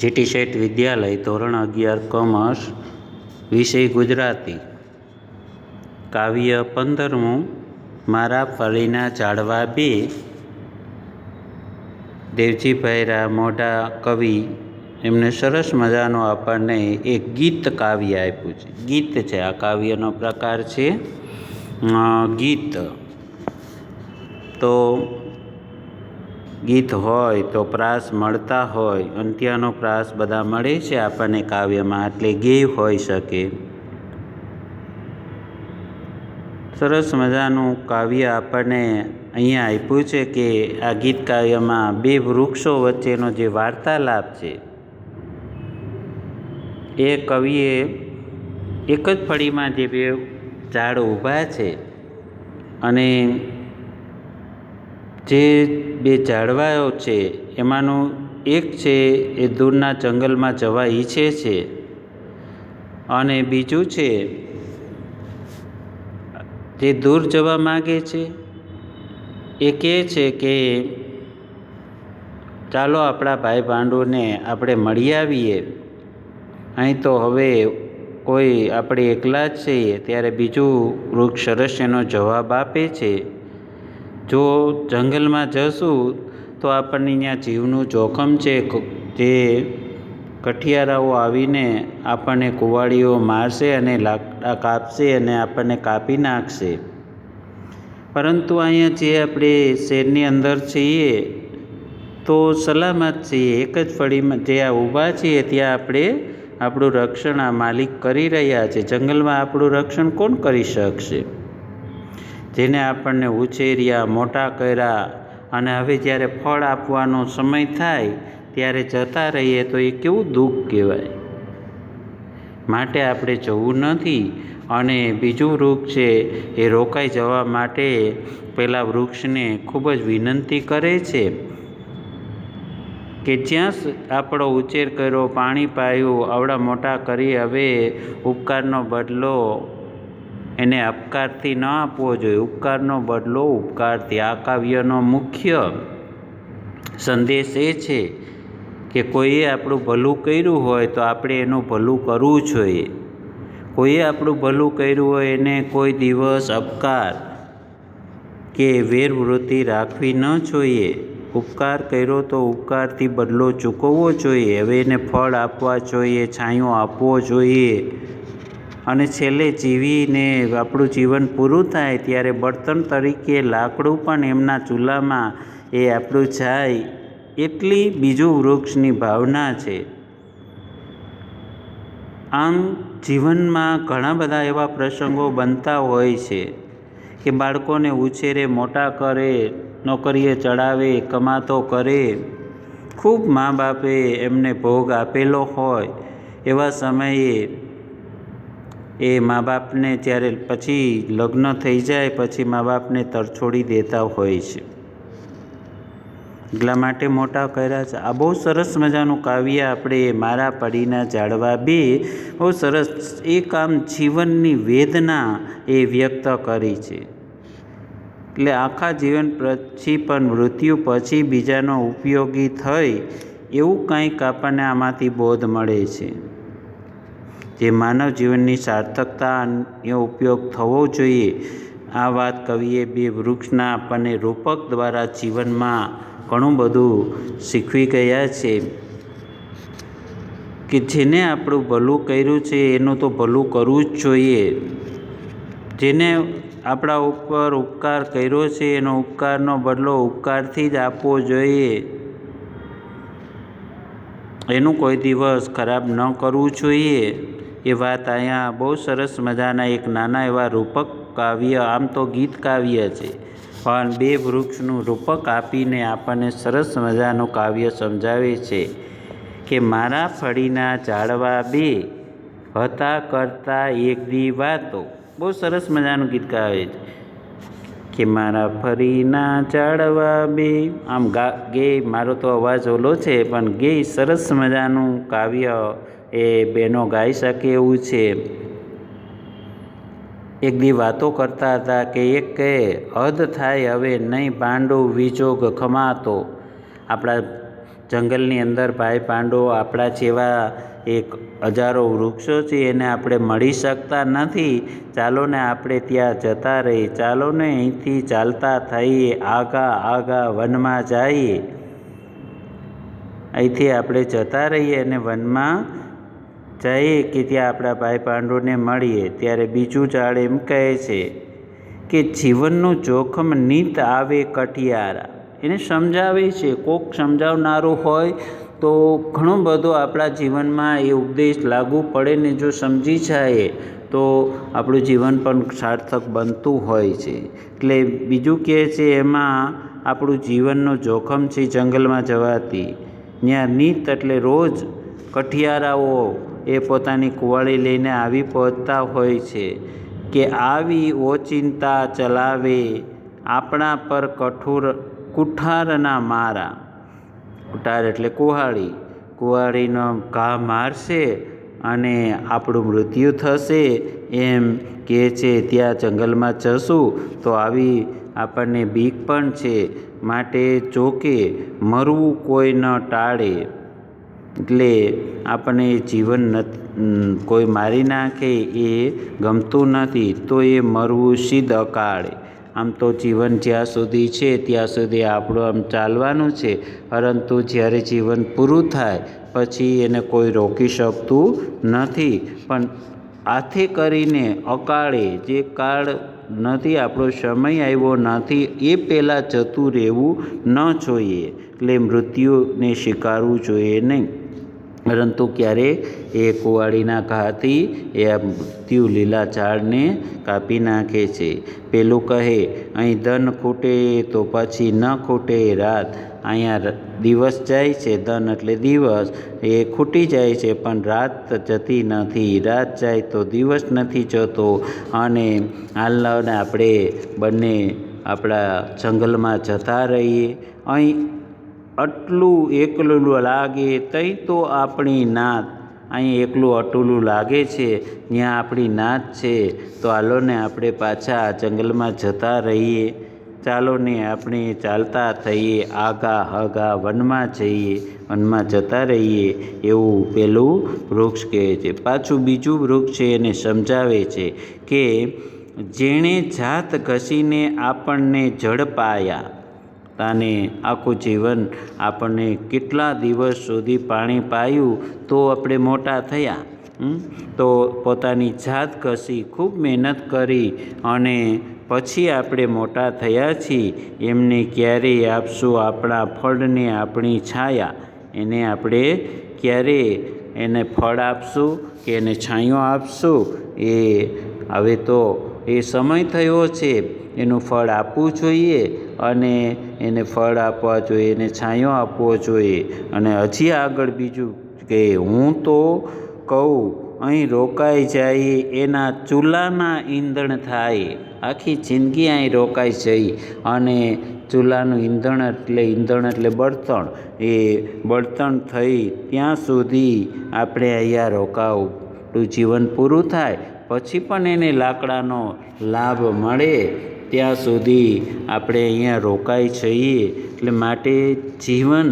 GT શેઠ વિદ્યાલય ધોરણ અગિયાર commerce વિષય ગુજરાતી. કાવ્ય પંદરમું, મારા ફળીના ઝાડવા બે. ભૈરા મોઢા કવિ, એમને સરસ મજાનું આપણને એક ગીત કાવ્ય આપ્યું છે. ગીત છે, આ કાવ્યનો પ્રકાર છે ગીત. તો ગીત હોય તો પ્રાસ મળતા હોય, અંત્યનો પ્રાસ બધા મળે છે આપણને કાવ્યમાં એટલે ગેય હોઈ શકે. સરસ મજાનું કાવ્ય આપણને અહીંયા આપ્યું છે કે આ ગીત કાવ્યમાં બે વૃક્ષો વચ્ચેનો જે વાર્તાલાપ છે, એ કવિએ એક જ ફળીમાં જે બે ઝાડ ઊભા છે અને જે બે ઝાડવાઓ છે, એમાંનું એક છે એ દૂરના જંગલમાં જવા ઈચ્છે છે. અને બીજું છે, તે દૂર જવા માગે છે. એ કહે છે કે, ચાલો આપણા ભાઈ ભાંડુને આપણે મળી આવીએ. અહીં તો હવે કોઈ આપણે એકલા જ છીએ, ત્યારે બીજું વૃક્ષ સરસ એનો જવાબ આપે છે. જો જંગલમાં જશું તો આપણને ત્યાં જીવનું જોખમ છે. જે કઠિયારાઓ આવીને આપણને કુવાડીઓ મારશે અને લાકડા કાપશે અને આપણને કાપી નાખશે. પરંતુ અહીંયા જે આપણે શહેરની અંદર છીએ તો સલામત છીએ. એક જ ફળીમાં જે આ ઊભા છીએ ત્યાં આપણે આપણું રક્ષણ આ માલિક કરી રહ્યા છે. જંગલમાં આપણું રક્ષણ કોણ કરી શકશે? જેને આપણને ઉછેર્યા, મોટા કર્યા અને હવે જ્યારે ફળ આપવાનો સમય થાય, ત્યારે જતા રહીએ તો એ કેવું દુઃખ કહેવાય. માટે આપણે જવું નથી અને બીજું વૃક્ષ છે એ રોકાઈ જવા માટે પેલા વૃક્ષને ખૂબ જ વિનંતી કરે છે કે જ્યાં આપણો ઉછેર કર્યો, પાણી પાયું, આવડા મોટા કરી હવે ઉપકારનો બદલો એને અપકારથી ન આપવો જોઈએ. ઉપકારનો બદલો ઉપકારથી. આ કાવ્યનો મુખ્ય સંદેશ એ છે કે કોઈએ આપણું ભલું કર્યું હોય તો આપણે એનું ભલું કરવું જોઈએ. કોઈએ આપણું ભલું કર્યું હોય એને કોઈ દિવસ અપકાર કે વેરવૃત્તિ રાખવી ન જોઈએ. ઉપકાર કર્યો તો ઉપકારથી બદલો ચૂકવવો જોઈએ. હવે એને ફળ આપવા જોઈએ, છાંયો આપવો જોઈએ. અને છેલ્લે જીવીને આપણું જીવન પૂરું થાય ત્યારે બળતણ તરીકે લાકડું પણ એમના ચૂલામાં એ આપણું જાય એટલી બીજું વૃક્ષની ભાવના છે. આમ જીવનમાં ઘણા બધા એવા પ્રસંગો બનતા હોય છે કે બાળકોને ઉછેરે, મોટા કરે, નોકરીએ ચડાવે, કમાતો કરે. ખૂબ મા બાપે એમને ભોગ આપેલો હોય એવા સમયે એ મા બાપને જ્યારે પછી લગ્ન થઈ જાય, પછી મા બાપને તરછોડી દેતા હોય છે. એટલા માટે મોટા કર્યા છે આ બહુ સરસ મજાનું કાવ્ય આપણે મારા પડીના જાળવા બે બહુ સરસ એક આમ જીવનની વેદના એ વ્યક્ત કરી છે. એટલે આખા જીવન પછી પણ મૃત્યુ પછી બીજાનો ઉપયોગી થઈ એવું કંઈક આપણને આમાંથી બોધ મળે છે. જે માનવ જીવનની સાર્થકતા એ ઉપયોગ થવો જોઈએ. આ વાત કવિએ બે વૃક્ષના આપણને રૂપક દ્વારા જીવનમાં ઘણું બધું શીખવી ગયા છે. કે જેને આપણું ભલું કર્યું છે, એનું તો ભલું કરવું જ જોઈએ. જેને આપણા ઉપર ઉપકાર કર્યો છે, એનો ઉપકારનો બદલો ઉપકારથી જ આપવો જોઈએ. એનું કોઈ દિવસ ખરાબ ન કરવું જોઈએ. એ વાત અહીંયા બહુ સરસ મજાના એક નાના એવા રૂપક કાવ્ય, આમ તો ગીત કાવ્ય છે. પણ બે વૃક્ષનું રૂપક આપીને આપણને સરસ મજાનું કાવ્ય સમજાવે છે કે મારા ફળીના ઝાડવા બે હતા કરતા એક દી વાતો. બહુ સરસ મજાનું ગીત ગાવે છે. કે મારા ફરીના ઝાડવા બે. આમ ગા, ગે, મારો તો અવાજ ઓલો છે, પણ ગે સરસ મજાનું કાવ્ય એ બેનો ગાઈ શકે એવું છે. એક દી વાતો કરતા હતા કે એક કહે, હદ થાય હવે નહીં પાંડો વિજોગ ખમાતો. આપણા જંગલની અંદર ભાઈ પાંડો આપણા જેવા એક હજારો વૃક્ષો છે, એને આપણે મળી શકતા નથી. ચાલો ને આપણે ત્યાં જતા રહીએ. ચાલો ને અહીંથી ચાલતા થઈએ. આગા આગા વનમાં જઈએ. અહીંથી આપણે જતા રહીએ અને વનમાં જઈએ કે ત્યાં આપણા ભાઈ પાંડવોને મળીએ, ત્યારે બીજું ઝાડ એમ કહે છે કે જીવનનું જોખમ નીત આવે કઠિયારા એને સમજાવે છે, કોક સમજાવનારું હોય તો ઘણો બધો આપણા જીવનમાં એ ઉપદેશ લાગુ પડે ને જો સમજી જાય તો આપણું જીવન પણ સાર્થક બનતું હોય છે. એટલે બીજું કહે છે, એમાં આપણું જીવનનું જોખમ છે જંગલમાં જવાથી. ત્યાં નીત એટલે રોજ કઠિયારાઓ એ પોતાની કુવાળી લઈને આવી પહોંચતા હોય છે કે આવી ઓચિંતા ચલાવે આપણા પર કઠોર કુઠારના મારા. કુઠાર એટલે કુહાળી કુવાળીનો ઘા મારશે અને આપણું મૃત્યુ થશે એમ કહે છે. ત્યાં જંગલમાં જશું તો આવી આપણને બીક પણ છે. માટે ચોકે મરવું કોઈ ન ટાળે. એટલે આપણને જીવન કોઈ મારી નાખે એ ગમતું નથી, તો એ મરવું સિદ્ધ અકાળે. આમ તો જીવન જ્યાં સુધી છે, ત્યાં સુધી આપણું આમ ચાલવાનું છે. પરંતુ જ્યારે જીવન પૂરું થાય, પછી એને કોઈ રોકી શકતું નથી. પણ આથી કરીને અકાળે જે કાળ નથી, આપણો સમય આવ્યો નથી, એ પહેલાં જતું રહેવું ન જોઈએ. એટલે મૃત્યુને સ્વીકારવું જોઈએ નહીં. પરંતુ ક્યારે એ કુવાડીના ઘાથી એ મૃત્યુ લીલા ઝાડને કાપી નાખે છે. પેલું કહે, અહીં ધન ખૂટે તો પછી ન ખૂટે રાત. અહીંયા દિવસ જાય છે, ધન એટલે દિવસ. એ ખૂટી જાય છે, પણ રાત જતી નથી. રાત જાય તો દિવસ નથી જતો. અને હાલને આપણે બંને આપણા જંગલમાં જતા રહીએ. અહીં આટલું એકલું લાગે તઈ તો આપણી નાત. અહીં એકલું અટુલું લાગે છે ત્યાં આપણી નાત છે. તો હાલો ને આપણે પાછા જંગલમાં જતા રહીએ. ચાલો ને આપણે ચાલતા થઈએ, આગા હગા વનમાં જઈએ, વનમાં જતા રહીએ. એવું પેલું વૃક્ષ કહે છે. પાછું બીજું વૃક્ષ છે એને સમજાવે છે કે જેણે જાત ઘસીને આપણને ઝડપાયા તાને આખું જીવન આપણને કેટલા દિવસ સુધી પાણી પાયું તો આપણે મોટા થયા તો પોતાની જાત ઘસી ખૂબ મહેનત કરી અને પછી આપણે મોટા થયા છીએ, એમને ક્યારેય આપશું આપણા ફળને આપણી છાયા, એને આપણે ક્યારે એને ફળ આપશું કે એને છાંયો આપશું? એ હવે તો એ સમય થયો છે, એનું ફળ આપવું જોઈએ અને એને ફળ આપવા જોઈએ, એને છાંયો આપવો જોઈએ. અને હજી આગળ બીજું કે હું તો કહું, અહીં રોકાઈ જાય, એના ચૂલાના ઈંધણ થાય. આખી જિંદગી અહીં રોકાઈ જઈ અને ચૂલાનું ઈંધણ એટલે ઈંધણ એટલે બળતણ. એ બળતણ થઈ ત્યાં સુધી આપણે અહીંયા રોકાવું. જીવન પૂરું થાય પછી પણ એને લાકડાનો લાભ મળે, ત્યાં સુધી આપણે અહીંયા રોકાઈ જઈએ. એટલે માટે જીવન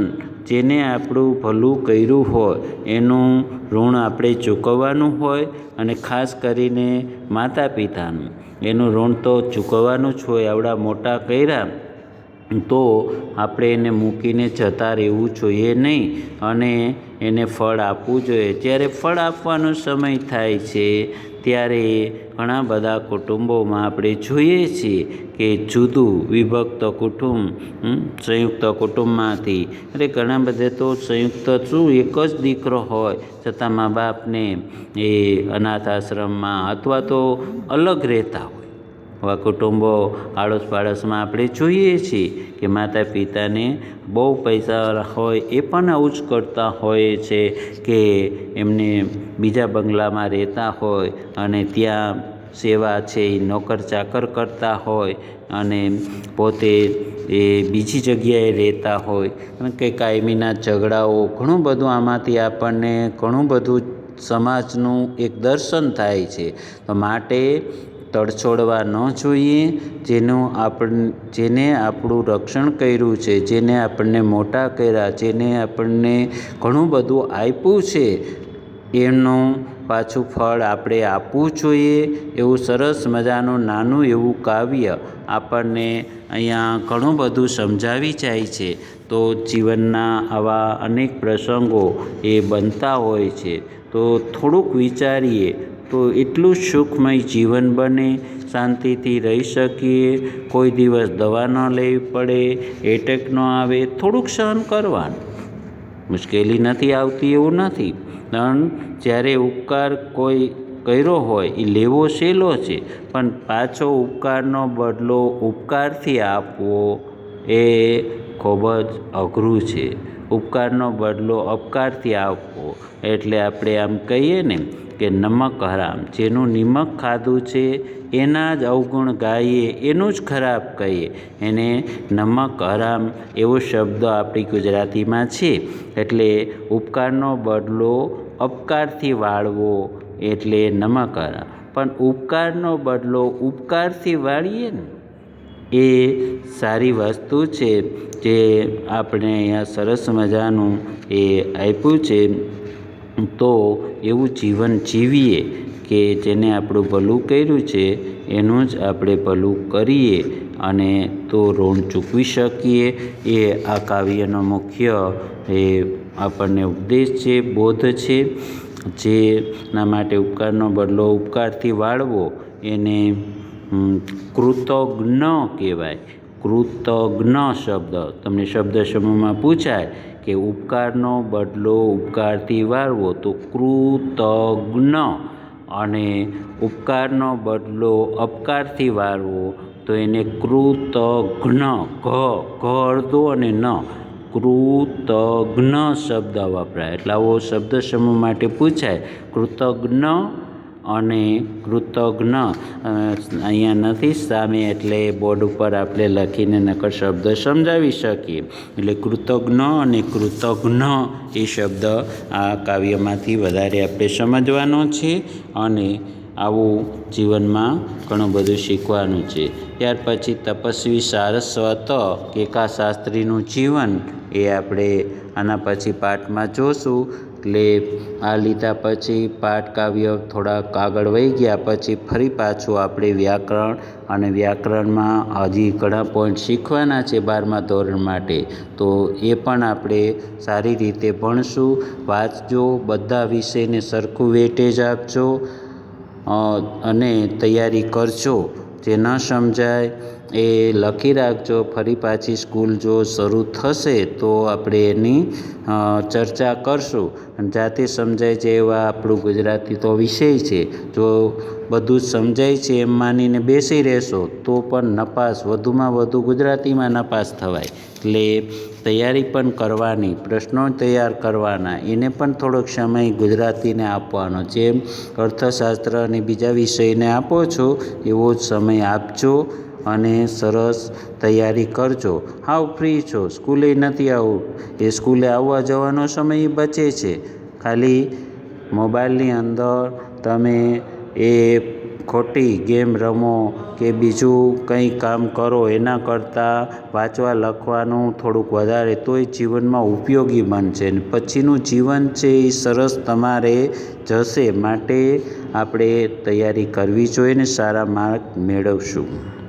જેને આપણું ભલું કર્યું હોય, એનું ઋણ આપણે ચૂકવવાનું હોય અને ખાસ કરીને માતા પિતાનું એનું ઋણ તો ચૂકવવાનું જ હોય, આવડા મોટા કર્યા તો આપણે એને મૂકીને જતા રહેવું જોઈએ નહીં અને એને ફળ આપવું જોઈએ. જ્યારે ફળ આપવાનો સમય થાય છે ત્યારે ઘણા બધા કુટુંબોમાં આપણે જોઈએ છીએ કે જુદું વિભક્ત કુટુંબ સંયુક્ત કુટુંબમાંથી. એટલે ઘણા બધે તો સંયુક્ત શું, એક જ દીકરો હોય, છતાં મા બાપને એ અનાથ આશ્રમમાં અથવા તો અલગ રહેતા હોય. આવા કુટુંબો આડોશ પાડોશમાં આપણે જોઈએ છીએ કે માતા પિતાને બહુ પૈસા હોય એ પણ આવું જ કરતા હોય છે કે એમને બીજા બંગલામાં રહેતા હોય અને ત્યાં સેવા છે એ નોકર ચાકર કરતા હોય અને પોતે એ બીજી જગ્યાએ રહેતા હોય. કે કાયમીના ઝઘડાઓ, ઘણું બધું આમાંથી આપણને ઘણું બધું સમાજનું એક દર્શન થાય છે. તો માટે તડછોડવા ન જોઈએ, જેનું આપણ, જેને આપણું રક્ષણ કર્યું છે, જેને આપણને મોટા કર્યા, જેને આપણને ઘણું બધું આપ્યું છે, એનું પાછું ફળ આપણે આપવું જોઈએ. એવું સરસ મજાનું નાનું એવું કાવ્ય આપણને અહીંયા ઘણું બધું સમજાવી જાય છે. તો જીવનના આવા અનેક પ્રસંગો એ બનતા હોય છે. તો થોડુંક વિચારીએ તો એટલું સુખમય જીવન બને, શાંતિથી રહી શકીએ, કોઈ દિવસ દવા ન લેવી પડે, એટેક ન આવે, થોડુંક સહન કરવાનું. મુશ્કેલી નથી આવતી એવું નથી. પણ જ્યારે ઉપકાર કોઈ કર્યો હોય એ લેવો સહેલો છે. પણ પાછો ઉપકારનો બદલો ઉપકારથી આપવો એ ખૂબ જ અઘરું છે. ઉપકારનો બદલો અપકારથી આપવો. એટલે આપણે આમ કહીએ ને કે નમક હરામ. જેનું નિમક ખાધું છે, એના જ અવગુણ ગાઈએ, એનું જ ખરાબ કહીએ. એને નમક હરામ એવો શબ્દ આપણી ગુજરાતીમાં છે. એટલે ઉપકારનો બદલો અપકારથી વાળવો એટલે નમક હરામ. પણ ઉપકારનો બદલો ઉપકારથી વાળીએ ને, એ સારી વસ્તુ છે જે આપણે અહીંયા સરસ મજાનું એ આપ્યું છે. તો એવું જીવન જીવીએ કે જેને આપણું ભલું કર્યું છે, એનું જ આપણે ભલું કરીએ અને તો ઋણ ચૂકવી શકીએ. એ આ કાવ્યનો મુખ્ય, એ આપણને ઉપદેશ છે, બોધ છે. જેના માટે ઉપકારનો બદલો ઉપકારથી વાળવો, એને કૃતજ્ઞ કહેવાય. કૃતજ્ઞ શબ્દ. તમને શબ્દ સમૂહમાં પૂછાય કે ઉપકારનો બદલો ઉપકારથી વારવો તો કૃતજ્ઞ. અને ઉપકારનો બદલો અપકારથી વારવો તો એને કૃતજ્ઞ ઘ ઘ અડધો અને ન. કૃતજ્ઞ શબ્દ વપરાય. એટલે આવો શબ્દ સમૂહ માટે પૂછાય. કૃતજ્ઞ અને કૃતજ્ઞ અહીંયા નથી સામે એટલે બોર્ડ ઉપર આપણે લખીને નકર શબ્દ સમજાવી શકીએ. એટલે કૃતજ્ઞ અને કૃતજ્ઞ એ શબ્દ આ કાવ્યમાંથી વધારે આપણે સમજવાનો છે અને આવું જીવનમાં ઘણું બધું શીખવાનું છે. ત્યાર પછી તપસ્વી સારસ્વત કેકા શાસ્ત્રીનું જીવન એ આપણે આના પછી પાઠમાં જોશું. એટલે આ લીધા પછી પાઠકાવ્ય થોડાક આગળ વહી ગયા પછી ફરી પાછું આપણે વ્યાકરણ અને વ્યાકરણમાં હજી ઘણા પોઈન્ટ શીખવાના છે બારમા ધોરણ માટે. તો એ પણ આપણે સારી રીતે ભણશું. વાંચજો, બધા વિષયને સરખું વેટેજ આપજો અને તૈયારી કરજો. જે ન સમજાય એ લખી રાખજો. ફરી પાછી સ્કૂલ જો શરૂ થશે તો આપણે એની ચર્ચા કરશું. જાતે સમજાય છે એવા આપણું ગુજરાતી તો વિષય છે. જો બધું જ સમજાય છે એમ માનીને બેસી રહેશો, તો પણ નપાસ, વધુમાં વધુ ગુજરાતીમાં નપાસ થવાય. એટલે તૈયારી પણ કરવાની, પ્રશ્નો તૈયાર કરવાના. એને પણ થોડોક સમય ગુજરાતીને આપવાનો. જેમ અર્થશાસ્ત્ર અને બીજા વિષયને આપો છો, એવો જ સમય આપજો. અને સરસ તૈયારી કરજો. હાવ ફ્રી છો, સ્કૂલે નથી આવું. એ સ્કૂલે આવવા જવાનો સમય બચે છે. ખાલી મોબાઈલની અંદર તમે એ ખોટી ગેમ રમો કે બીજું કંઈ કામ કરો એના કરતાં વાંચવા, લખવાનું થોડુંક વધારે તોય જીવનમાં ઉપયોગી બનશે. ને પછીનું જીવન છે એ સરસ તમારે જશે માટે આપણે તૈયારી કરવી જોઈએ ને સારા માર્ક મેળવશું.